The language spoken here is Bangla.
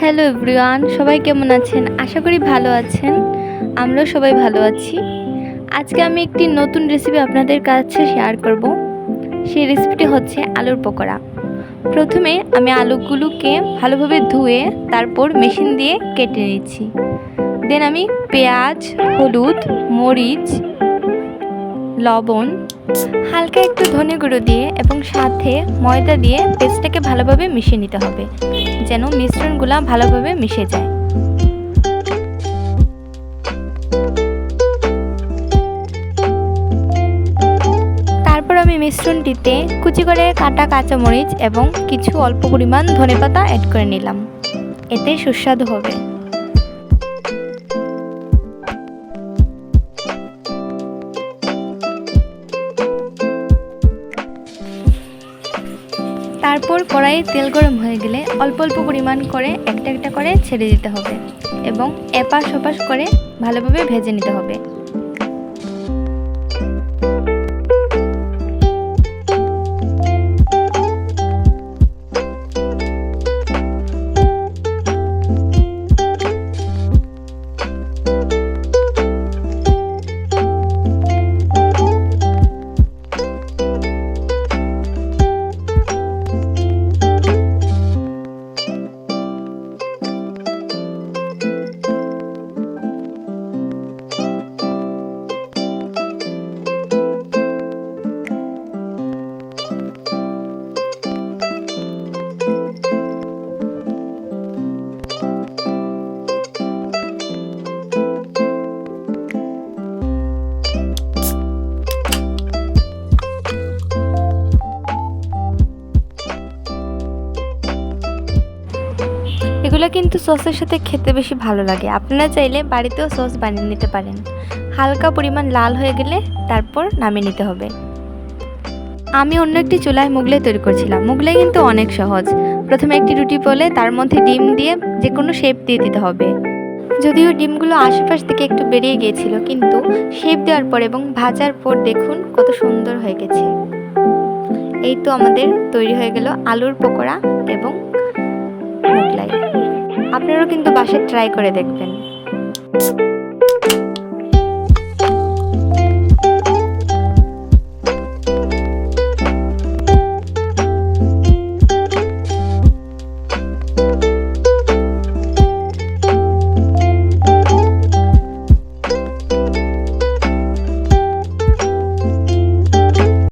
হ্যালো এভরিওয়ান সবাই কেমন আছেন? আশা করি ভালো আছেন। আমরাও সবাই ভালো আছি। আজকে আমি একটি নতুন রেসিপি আপনাদের কাছে শেয়ার করব। সেই রেসিপিটি হচ্ছে আলুর পকোড়া। প্রথমে আমি আলুগুলোকে ভালোভাবে ধুয়ে তারপর মেশিন দিয়ে কেটে নিচ্ছি। দেন আমি পেঁয়াজ, হলুদ, মরিচ লবণ, হালকা একটু ধনে গুঁড়ো দিয়ে এবং সাথে ময়দা দিয়ে পেস্টটাকে ভালোভাবে মিশিয়ে নিতে হবে, যেন মিশ্রণগুলো ভালোভাবে মিশে যায়। তারপর আমি মিশ্রণটিতে কুচি করে কাটা কাঁচামরিচ এবং কিছু অল্প পরিমাণ ধনেপাতা অ্যাড করে নিলাম। এতে সুস্বাদু হবে। তারপর কড়াইয়ে তেল গরম হয়ে গেলে অল্প অল্প পরিমাণ করে একটা একটা করে ছেড়ে দিতে হবে এবং এপাশ ওপাশ করে ভালোভাবে ভেজে নিতে হবে। এগুলো কিন্তু সসের সাথে খেতে বেশি ভালো লাগে। আপনারা চাইলে বাড়িতেও সস বানিয়ে নিতে পারেন। হালকা পরিমাণ লাল হয়ে গেলে তারপর নামিয়ে নিতে হবে। আমি অন্য একটি চুলায় মুগলাই তৈরি করছিলাম। মুগলাই কিন্তু অনেক সহজ। প্রথমে একটি রুটি পলে তার মধ্যে ডিম দিয়ে যে কোনো শেপ দিয়ে দিতে হবে। যদিও ডিমগুলো আশেপাশ থেকে একটু বেরিয়ে গিয়েছিল, কিন্তু শেপ দেওয়ার পর এবং ভাজার পর দেখুন কত সুন্দর হয়ে গেছে। এই তো আমাদের তৈরি হয়ে গেল আলুর পকোড়া এবং মোগলাই আপনারাও কিন্তু বাসায় ট্রাই করে দেখবেন।